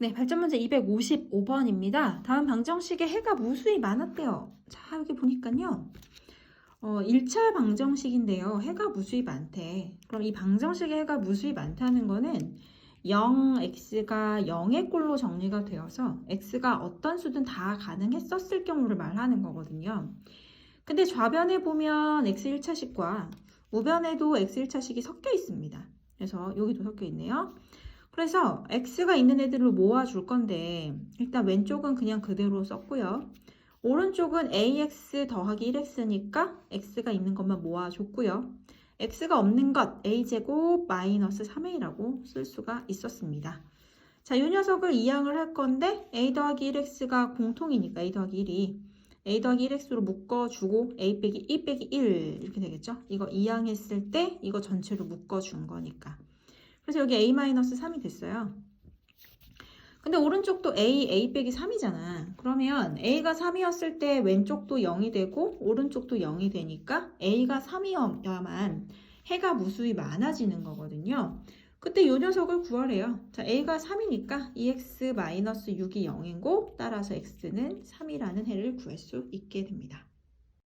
네, 발전 문제 255번입니다. 다음 방정식에 해가 무수히 많았대요. 자, 여기 보니까요. 어, 1차 방정식인데요. 해가 무수히 많대. 그럼 이 방정식에 해가 무수히 많다는 거는 0x가 0의 꼴로 정리가 되어서 x가 어떤 수든 다 가능했었을 경우를 말하는 거거든요. 근데 좌변에 보면 x 1차식과 우변에도 x 1차식이 섞여 있습니다. 그래서 여기도 섞여 있네요. 그래서 x가 있는 애들로 모아줄 건데 일단 왼쪽은 그냥 그대로 썼고요. 오른쪽은 ax 더하기 1x니까 x가 있는 것만 모아줬고요. x가 없는 것 a제곱 마이너스 3a라고 쓸 수가 있었습니다. 자, 이 녀석을 이항을 할 건데 a 더하기 1x가 공통이니까 a 더하기 1이 a 더하기 1x로 묶어주고 a 빼기 2 빼기 1 이렇게 되겠죠? 이거 이항했을 때 이거 전체로 묶어준 거니까. 그래서 여기 a-3이 됐어요. 근데 오른쪽도 a, a 빼기 3이잖아. 그러면 a가 3이었을 때 왼쪽도 0이 되고 오른쪽도 0이 되니까 a가 3이어야만 해가 무수히 많아지는 거거든요. 그때 이 녀석을 구하래요. 자, a가 3이니까 2x-6이 0이고 따라서 x는 3이라는 해를 구할 수 있게 됩니다.